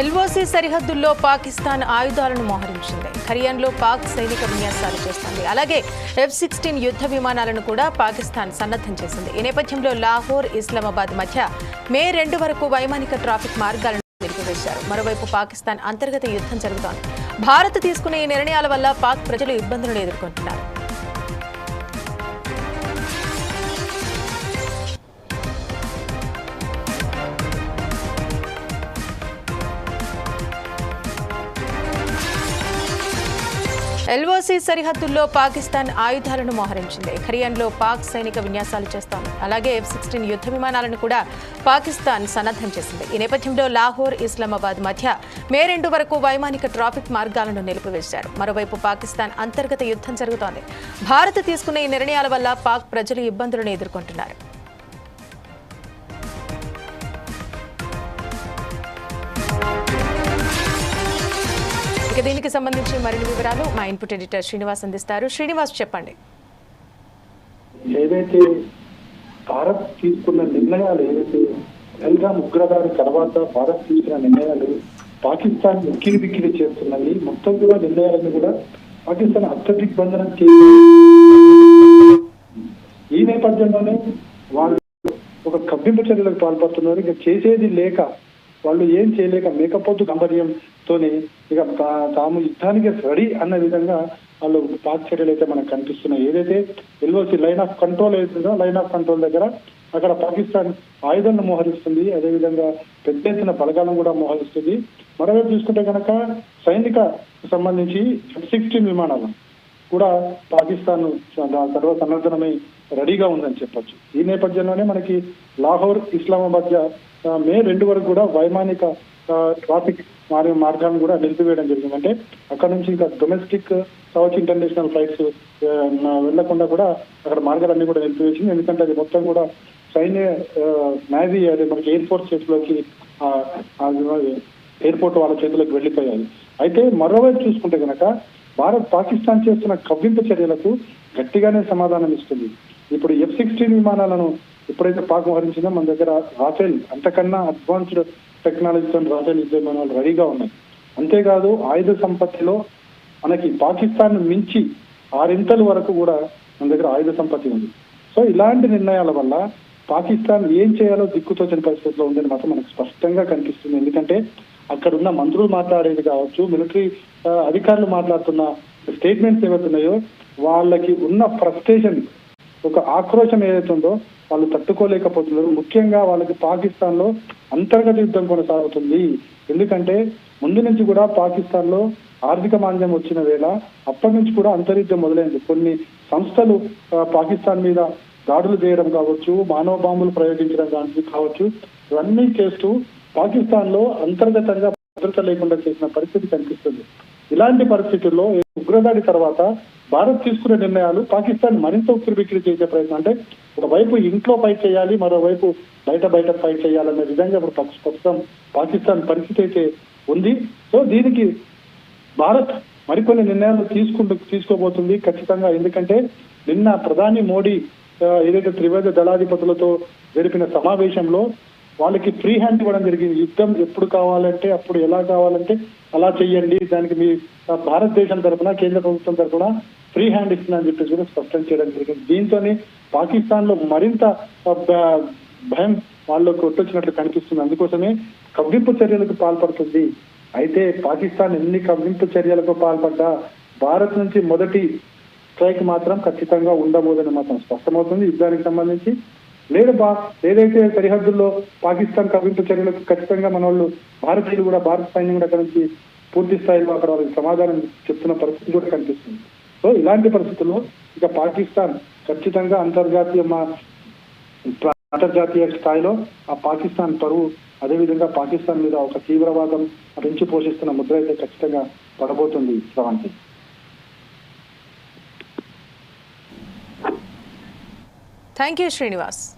LOC సరిహద్దుల్లో పాకిస్తాన్ ఆయుధాలను మోహరించింది. ఖరియాన్లో పాక్ సైనిక విన్యాసాలు చేస్తుంది. అలాగే ఎఫ్ సిక్స్టీన్ యుద్ధ విమానాలను కూడా పాకిస్తాన్ సన్నద్ధం చేసింది. ఈ నేపథ్యంలో లాహోర్ ఇస్లామాబాద్ మధ్య మే రెండు వరకు వైమానిక ట్రాఫిక్ మార్గాలను నిలిపివేశారు. మరోవైపు పాకిస్తాన్ అంతర్గత యుద్ధం జరుగుతోంది. భారత్ తీసుకునే ఈ నిర్ణయాల వల్ల పాక్ ప్రజలు ఇబ్బందులను ఎదుర్కొంటున్నారు. ఎల్ఓసి సరిహద్దుల్లో పాకిస్తాన్ ఆయుధాలను మోహరించింది. ఖరియాన్లో పాక్ సైనిక విన్యాసాలు చేస్తాం అలాగే ఎఫ్ సిక్స్టీన్ యుద్ధ విమానాలను కూడా పాకిస్తాన్ సన్నద్ధం చేసింది. ఈ నేపథ్యంలో లాహోర్ ఇస్లామాబాద్ మధ్య మే రెండు వరకు వైమానిక ట్రాఫిక్ మార్గాలను నిలిపివేశారు. మరోవైపు పాకిస్తాన్ అంతర్గత యుద్ధం జరుగుతోంది. భారత్ తీసుకున్న ఈ నిర్ణయాల వల్ల పాక్ ప్రజలు ఇబ్బందులను ఎదుర్కొంటున్నారు. ఇక దీనికి సంబంధించి మరిన్ని వివరాలు మా ఇన్పుట్ ఎడిటర్ శ్రీనివాస్ అందిస్తారు. శ్రీనివాస్ చెప్పండి. ఏదైతే భారత్ తీసుకున్న నిర్ణయాలు ఏదైతే పహల్గామ్ ఉగ్రదాడి తర్వాత భారత్ తీసుకున్న నిర్ణయాలు పాకిస్తాన్ ఉక్కిరి బిక్కిరి చేస్తున్నాయి. మొత్తం కూడా నిర్ణయాలను కూడా పాకిస్తాన్ అత్యదిగ్బంధనం చేసి ఈ నేపథ్యంలోనే వాళ్ళు ఒక కబ్బింపు చర్యలకు పాల్పడుతున్నారు. ఇక చేసేది లేక వాళ్ళు ఏం చేయలేక మేకపోతు గంభర్యంతోనే ఇక తా- తాము యుద్ధానికి రెడీ అన్న విధంగా వాళ్ళు పాక్ చర్యలు అయితే మనకు కనిపిస్తున్నాయి. ఏదైతే ఎల్ఓసి లైన్ ఆఫ్ కంట్రోల్ అవుతుందో లైన్ ఆఫ్ కంట్రోల్ దగ్గర అక్కడ పాకిస్తాన్ ఆయుధాలను మోహరిస్తుంది. అదేవిధంగా పెద్ద ఎత్తున బలగాలను కూడా మోహరిస్తుంది. మరోవైపు చూసుకుంటే కనుక సైనిక సంబంధించి సిక్స్టీన్ విమానాలు కూడా పాకిస్తాన్ సర్వసన్నద్ధనమై రెడీగా ఉందని చెప్పొచ్చు. ఈ నేపథ్యంలోనే మనకి లాహోర్ ఇస్లామాబాద్ మే రెండు వరకు కూడా వైమానిక ట్రాఫిక్ మార్గ మార్గాలను కూడా నిలిపివేయడం జరిగింది. అంటే అక్కడ నుంచి ఇంకా డొమెస్టిక్ సౌత్ ఇంటర్నేషనల్ ఫ్లైట్స్ వెళ్ళకుండా కూడా అక్కడ మార్గాలన్నీ కూడా నిలిపివేసింది. ఎందుకంటే అది మొత్తం కూడా సైన్య నేవీ అదే మనకి ఎయిర్ ఫోర్స్ చేతిలోకి ఎయిర్పోర్ట్ వాళ్ళ చేతిలోకి వెళ్ళిపోయాయి. అయితే మరోవైపు చూసుకుంటే కనుక భారత్ పాకిస్తాన్ చేస్తున్న కవ్వింపు చర్యలకు గట్టిగానే సమాధానం ఇస్తుంది. ఇప్పుడు ఎఫ్ సిక్స్టీన్ విమానాలను ఎప్పుడైతే పాక్ మోహరించిందో మన దగ్గర రాఫెల్ అంతకన్నా అడ్వాన్స్డ్ టెక్నాలజీతో రాఫెల్ యుద్ధ విమానాలు రెడీగా ఉన్నాయి. అంతేకాదు ఆయుధ సంపత్తిలో మనకి పాకిస్తాన్ మించి ఆరింతల వరకు కూడా మన దగ్గర ఆయుధ సంపత్తి ఉంది. సో ఇలాంటి నిర్ణయాల వల్ల పాకిస్తాన్ ఏం చేయాలో దిక్కుతోచని పరిస్థితిలో ఉందని మాత్రం మనకు స్పష్టంగా కనిపిస్తుంది. ఎందుకంటే అక్కడ ఉన్న మంత్రులు మాట్లాడేది కావచ్చు మిలిటరీ అధికారులు మాట్లాడుతున్న స్టేట్మెంట్స్ ఏవైతున్నాయో వాళ్ళకి ఉన్న ఫ్రస్ట్రేషన్ ఒక ఆక్రోశం ఏదైతుందో వాళ్ళు తట్టుకోలేకపోతున్నారు. ముఖ్యంగా వాళ్ళకి పాకిస్తాన్లో అంతర్గత యుద్ధం కొనసాగుతుంది. ఎందుకంటే ముందు నుంచి కూడా పాకిస్తాన్లో ఆర్థిక మాంద్యం వచ్చిన వేళ అప్పటి నుంచి కూడా అంతర్యుద్ధం మొదలైంది. కొన్ని సంస్థలు పాకిస్తాన్ మీద దాడులు చేయడం కావచ్చు మానవ బాంబులు ప్రయోగించడం కానీ కావచ్చు ఇవన్నీ చేస్తూ పాకిస్తాన్లో అంతర్గతంగా భద్రత లేకుండా చేసిన పరిస్థితి కనిపిస్తుంది. ఇలాంటి పరిస్థితుల్లో ఉగ్రదాడి తర్వాత భారత్ తీసుకునే నిర్ణయాలు పాకిస్తాన్ మరింత ఉక్కిరి బిక్కిరి చేసే ప్రయత్నం. అంటే ఒకవైపు ఇంట్లో ఫైట్ చేయాలి మరోవైపు బయట బయట ఫైట్ చేయాలనే విధంగా ఇప్పుడు ప్రస్తుతం పాకిస్తాన్ పరిస్థితి అయితే ఉంది. సో దీనికి భారత్ మరికొన్ని నిర్ణయాలు తీసుకుంటూ తీసుకోబోతుంది ఖచ్చితంగా. ఎందుకంటే నిన్న ప్రధాని మోడీ ఏదైతే త్రివేద దళాధిపతులతో జరిపిన సమావేశంలో వాళ్ళకి ఫ్రీ హ్యాండ్ ఇవ్వడం జరిగింది. యుద్ధం ఎప్పుడు కావాలంటే అప్పుడు ఎలా కావాలంటే అలా చెయ్యండి. దానికి మీ భారతదేశం తరఫున కేంద్ర ప్రభుత్వం తరఫున ఫ్రీ హ్యాండ్ ఇస్తుందని చెప్పేసి కూడా స్పష్టం చేయడం జరిగింది. దీంతోనే పాకిస్తాన్లో మరింత భయం వాళ్ళకు కొట్టొచ్చినట్లు కనిపిస్తుంది. అందుకోసమే కవ్వింపు చర్యలకు పాల్పడుతుంది. అయితే పాకిస్తాన్ ఎన్ని కవ్వింపు చర్యలకు పాల్పడ్డా భారత్ నుంచి మొదటి స్ట్రైక్ మాత్రం ఖచ్చితంగా ఉండబోదని మాత్రం స్పష్టమవుతుంది. యుద్ధానికి సంబంధించి లేదు బా ఏదైతే సరిహద్దుల్లో పాకిస్తాన్ కవ్వింపు చర్యలకు ఖచ్చితంగా మన వాళ్ళు భారతీయులు కూడా భారత సైన్యం కూడా అక్కడ నుంచి పూర్తి స్థాయిలో అక్కడ వాళ్ళకి సమాధానం చెప్తున్న పరిస్థితి కూడా కనిపిస్తుంది. సో ఇలాంటి పరిస్థితుల్లో ఇక పాకిస్తాన్ ఖచ్చితంగా అంతర్జాతీయ మా అంతర్జాతీయ స్థాయిలో ఆ పాకిస్తాన్ పరువు అదేవిధంగా పాకిస్తాన్ మీద ఒక తీవ్రవాదం పెంచి పోషిస్తున్న ముద్ర అయితే ఖచ్చితంగా పడబోతుంది శ్రవంతి Thank you, Srinivas.